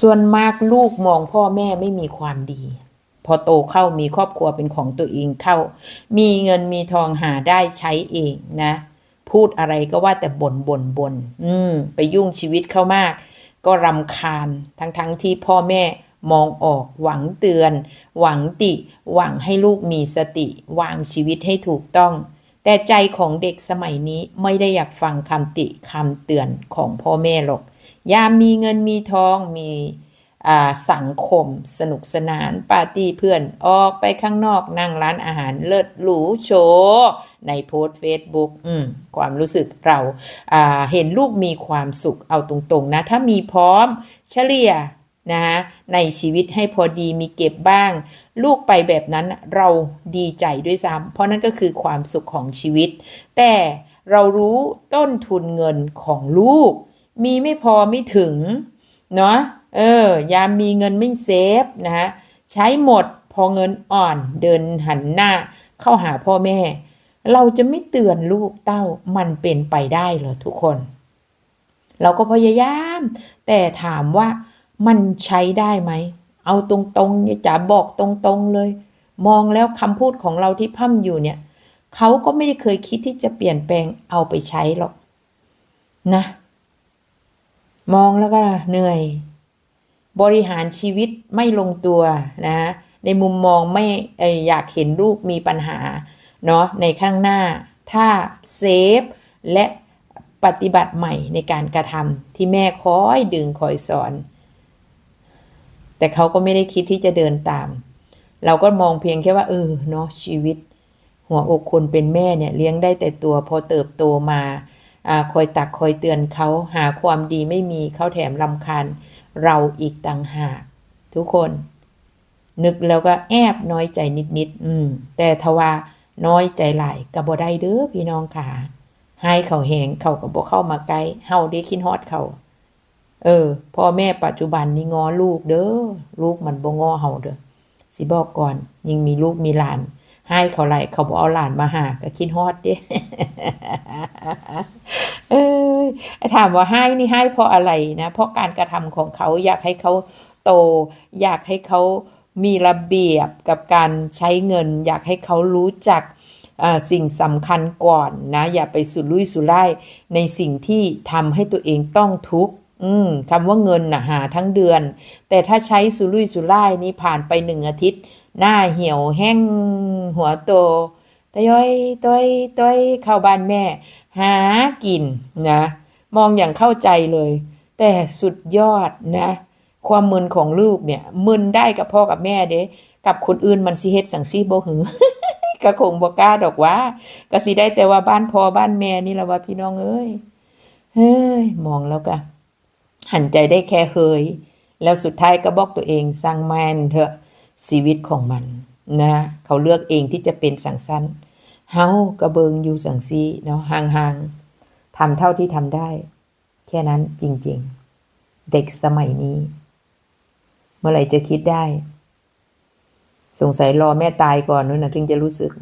ส่วนมากลูกมองพ่อแม่ไม่มีความดี พอโตเข้ามีครอบครัวเป็นของตัวเองเข้า มีเงินมีทองหาได้ใช้เองนะ พูดอะไรก็ว่าแต่บ่นบ่นบ่นอืม ไปยุ่งชีวิตเข้ามาก ก็รำคาญทั้งทั้งที่พ่อแม่มองออกหวังเตือน หวังติ หวังให้ลูกมีสติ วางชีวิตให้ถูกต้อง แต่ใจของเด็กสมัยนี้ไม่ได้อยากฟังคำติคำเตือนของพ่อแม่หรอก ยามมีเงินมีทองมีสังคม สนุกสนานปาร์ตี้เพื่อนออกไปข้างนอกนั่งร้านอาหารเลิศหรูโชว์ในโพสต์เฟซบุ๊กความรู้สึกเราาเห็นลูกมีความสุขเอาตรงๆนะ ถ้ามีพร้อมเฉลี่ยนะฮะในชีวิตให้พอดีมีเก็บบ้าง ลูกไปแบบนั้นเราดีใจด้วยซ้ำเพราะนั่นก็คือความสุขของชีวิต แต่เรารู้ต้นทุนเงินของลูก มีไม่พอไม่ถึงเนาะเออยามมีเงินไม่เซฟนะฮะใช้หมดพอเงินอ่อนเดินหันหน้าเข้าหาพ่อแม่ เราจะไม่เตือนลูกเต้ามันเป็นไปได้เหรอทุกคน เราก็พยายาม แต่ถามว่ามันใช้ได้ไหม เอาตรงๆจ๋าบอกตรงๆเลย มองแล้วคำพูดของเราที่พ่มอยู่เนี่ยเขาก็ไม่ได้เคยคิดที่จะเปลี่ยนแปลงเอาไปใช้หรอกนะ มองแล้วก็เหนื่อย บริหารชีวิตไม่ลงตัวนะในมุมมองไม่อยากเห็นลูกมีปัญหาเนาะในข้างหน้า ถ้าเซฟและปฏิบัติใหม่ในการกระทำที่แม่คอยดึงคอยสอน แต่เขาก็ไม่ได้คิดที่จะเดินตาม เราก็มองเพียงแค่ว่าเออเนาะชีวิต หัวอกคนเป็นแม่เนี่ยเลี้ยงได้แต่ตัวพอเติบโตมา คอยตักคอยเตือนเขาหาความดีไม่มีเขาแถมลำคาญเราอีกต่างหาก ทุกคน นึกแล้วก็แอบน้อยใจนิดๆอืม แต่ทว่าน้อยใจหลายกับ่ได้เด้อพี่น้องขาให้เขาแหงเขากับบ่เข้ามาใกล้เฮาได้คิดฮอดเขาเออพ่อแม่ปัจจุบันนี่งอลูกเด้อลูกมันบ่งอเฮาเด้อสิบอกก่อน ยิ่งมีลูกมีหลานให้เขาไหลเขาบอกเอาหลานมาหาก็คิดฮอดเด้ เออถามว่าให้นี่ให้เพราะอะไรนะ เพราะการกระทำของเขาอยากให้เขาโต อยากให้เขามีระเบียบกับการใช้เงิน อยากให้เขารู้จักสิ่งสำคัญก่อนนะ อย่าไปสุรุ่ยสุร่ายในสิ่งที่ทำให้ตัวเองต้องทุกข์คำว่าเงินนะหาทั้งเดือน แต่ถ้าใช้สุรุ่ยสุร่ายนี่ผ่านไปหนึ่งอาทิตย์ หน้าเหี่ยวแห้งหัวโตตย้อยต้อยต้อยเข้าบ้านแม่ หากินนะ มองอย่างเข้าใจเลย แต่สุดยอดนะ ความมึนของลูกเนี่ย มึนได้กับพ่อกับแม่เด้กับคนอื่นมันสิเฮ็ดสังซีบ่หือก็คงบ่กล้าดอกว่าก็สิได้แต่ว่าบ้านพ่อบ้านแม่นี่ละว่าพี่น้องเอ้ยเฮ้ยมองแล้วก็หันใจได้แค่เฮยแล้วสุดท้ายก็บอกตัวเองสร้างแมนเถอะชีวิตของมันนะ เขาเลือกเองที่จะเป็นสังสั้น เฮากระเบิงอยู่สังซีเนาะห่างๆทำเท่าที่ทำได้ แค่นั้นจริง ๆ เด็กสมัยนี้ เมื่อไหร่จะคิดได้ สงสัยรอแม่ตายก่อนนู้นนะถึงจะรู้สึก